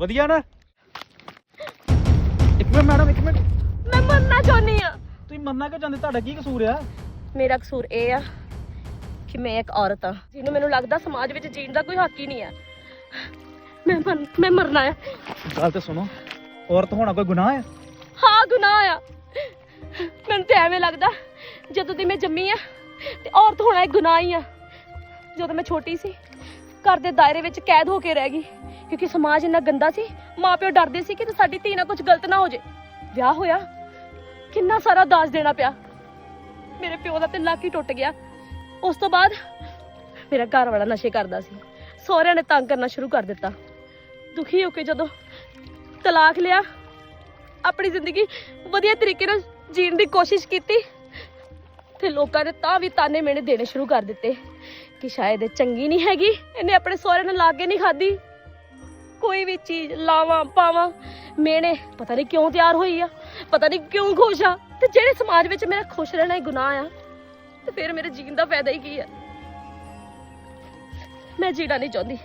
ਵਧੀਆ ਨਾ? ਇੱਕ ਮਿੰਟ ਮੈਡਮ ਇੱਕ ਮਿੰਟ। ਮੈਂ ਮੰਨਣਾ ਚਾਹੁੰਦੀ ਆ ਤੁਸੀਂ ਮੰਨਣਾ ਕਿ ਚਾਹੁੰਦੇ? ਤੁਹਾਡਾ ਕੀ ਕਸੂਰ ਆ? ਮੇਰਾ ਕਸੂਰ ਇਹ ਆ ਕਿ ਮੈਂ ਇੱਕ ਔਰਤ ਆ ਜਿਹਨੂੰ ਮੈਨੂੰ ਲੱਗਦਾ ਸਮਾਜ ਵਿੱਚ ਜੀਣ ਦਾ ਕੋਈ ਹੱਕ ਹੀ ਨਹੀਂ ਆ। ਮੈਂ ਮਰ- ਮੈਂ ਮਰਨਾ ਆ। ਗੱਲ ਤੇ ਸੁਣੋ ਔਰਤ ਹੋਣਾ ਕੋਈ ਗੁਨਾਹ ਆ? ਹਾਂ ਗੁਨਾਹ ਆ। ਮੈਨੂੰ ਤੇ ਐਵੇਂ ਲੱਗਦਾ ਜਦੋਂ ਦੀ ਮੈਂ ਜੰਮੀ ਆ ਤੇ ਔਰਤ ਹੋਣਾ ਇੱਕ ਗੁਨਾਹ ਹੀ ਆ। ਜਦੋਂ ਮੈਂ ਛੋਟੀ ਸੀ ਘਰ ਦੇ ਦਾਇਰੇ ਵਿੱਚ ਕੈਦ ਹੋ ਕੇ ਰਹਿ ਗਈ। ਕਿਉਂਕਿ ਸਮਾਜ ਇੰਨਾ ਗੰਦਾ ਸੀ, ਮਾਪਿਓ ਡਰਦੇ ਸੀ ਕਿ ਸਾਡੀ ਧੀ ਨਾਲ ਕੁਝ ਗਲਤ ਨਾ ਹੋ ਜੇ। ਵਿਆਹ ਹੋਇਆ, ਕਿੰਨਾ ਸਾਰਾ ਦਾਜ ਦੇਣਾ ਪਿਆ। ਮੇਰੇ ਪਿਓ ਦਾ ਤੇ ਲੱਕ ਹੀ ਟੁੱਟ ਗਿਆ। ਉਸ ਤੋਂ ਬਾਅਦ ਮੇਰਾ ਘਰ ਵਾਲਾ ਨਸ਼ੇ ਕਰਦਾ ਸੀ। ਸਹੁਰਿਆਂ ਨੇ ਤੰਗ ਕਰਨਾ ਸ਼ੁਰੂ ਕਰ ਦਿੱਤਾ। ਦੁਖੀ ਹੋ ਕੇ ਜਦੋਂ ਤਲਾਕ ਲਿਆ, ਆਪਣੀ ਜ਼ਿੰਦਗੀ ਵਧੀਆ ਤਰੀਕੇ ਨਾਲ ਜੀਣ ਦੀ ਕੋਸ਼ਿਸ਼ ਕੀਤੀ, ਤੇ ਲੋਕਾਂ ਨੇ ਤਾਂ ਵੀ ਤਾਨੇ ਮੇਣੇ ਦੇਣੇ ਸ਼ੁਰੂ ਕਰ ਦਿੱਤੇ ਕਿ ਸ਼ਾਇਦ ਇਹ ਚੰਗੀ ਨਹੀਂ ਹੈਗੀ, ਇਹਨੇ ਆਪਣੇ ਸਹੁਰੇ ਨਾਲ ਲਾਗੇ ਨਹੀਂ ਖਾਦੀ ਕੋਈ ਵੀ ਚੀਜ਼ ਲਾਵਾਂ ਪਾਵਾਂ ਮੇਣੇ ਪਤਾ ਨਹੀਂ ਕਿਉਂ ਤਿਆਰ ਹੋਈ ਆ ਪਤਾ ਨਹੀਂ ਕਿਉਂ ਖੁਸ਼ ਆ। ਤੇ ਜਿਹੜੇ ਸਮਾਜ ਵਿੱਚ ਮੇਰਾ ਖੁਸ਼ ਰਹਿਣਾ ਹੀ ਗੁਨਾਹ ਆ ਤੇ ਫਿਰ ਮੇਰੇ ਜੀਣ ਦਾ ਫਾਇਦਾ ਹੀ ਕੀ ਆ? ਮੈਂ ਜੀਣਾ ਨਹੀਂ ਚਾਹੁੰਦੀ।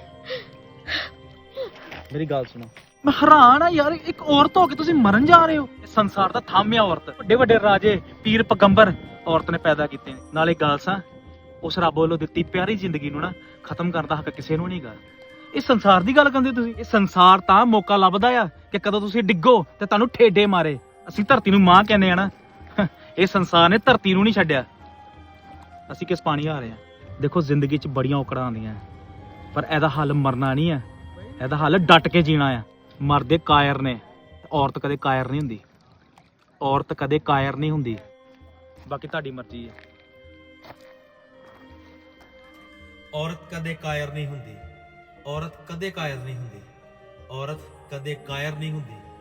ਮੇਰੀ ਗੱਲ ਸੁਣੋ। ਮੈਂ ਹੈਰਾਨ ਆ ਯਾਰ ਇੱਕ ਔਰਤ ਹੋ ਕੇ ਤੁਸੀਂ ਮਰਨ ਜਾ ਰਹੇ ਹੋ। ਇਹ ਸੰਸਾਰ ਦਾ ਥਾਮਿਆ ਔਰਤ। ਵੱਡੇ ਵੱਡੇ ਰਾਜੇ ਪੀਰ ਪਗੰਬਰ ਔਰਤ ਨੇ ਪੈਦਾ ਕੀਤੇ ਨੇ। ਨਾਲੇ ਗੱਲ ਸਾਂ ਉਸ ਰੱਬ ਵੱਲੋਂ ਦਿੱਤੀ ਪਿਆਰੀ ਜ਼ਿੰਦਗੀ ਨੂੰ ਨਾ ਖਤਮ ਕਰਨ ਦਾ ਹੱਕ ਕਿਸੇ ਨੂੰ ਨਹੀਂਗਾ ਇਹ ਸੰਸਾਰ ਦੀ ਗੱਲ ਕਰਦੇ ਤੁਸੀਂ? ਇਹ ਸੰਸਾਰ ਤਾਂ ਮੌਕਾ ਲੱਭਦਾ ਆ ਕਿ ਕਦੋਂ ਤੁਸੀਂ ਡਿੱਗੋ ਤੇ ਤੁਹਾਨੂੰ ਠੇਡੇ ਮਾਰੇ। ਅਸੀਂ ਧਰਤੀ ਨੂੰ ਮਾਂ ਕਹਿੰਦੇ ਆ ਨਾ। ਇਹ ਸੰਸਾਰ ਨੇ ਧਰਤੀ ਨੂੰ ਨਹੀਂ ਛੱਡਿਆ। ਅਸੀਂ ਕਿਸ ਪਾਣੀ ਆ ਰਹੇ ਆ? ਦੇਖੋ, ਜ਼ਿੰਦਗੀ 'ਚ ਬੜੀਆਂ ਔਕੜਾਂ ਆਉਂਦੀਆਂ ਪਰ ਇਹਦਾ ਹੱਲ ਮਰਨਾ ਨਹੀਂ ਆ। ਇਹਦਾ ਹੱਲ ਡਟ ਕੇ ਜੀਣਾ ਆ। ਮਰਦੇ ਕਾਇਰ ਨੇ। ਔਰਤ ਕਦੇ ਕਾਇਰ ਨਹੀਂ ਹੁੰਦੀ। ਔਰਤ ਕਦੇ ਕਾਇਰ ਨਹੀਂ ਹੁੰਦੀ। ਬਾਕੀ ਤੁਹਾਡੀ ਮਰਜ਼ੀ ਹੈ ਔਰਤ ਕਦੇ ਕਾਇਰ ਨਹੀਂ ਹੁੰਦੀ। ਔਰਤ ਕਦੇ ਕਾਇਰ ਨਹੀਂ ਹੁੰਦੀ। ਔਰਤ ਕਦੇ ਕਾਇਰ ਨਹੀਂ ਹੁੰਦੀ।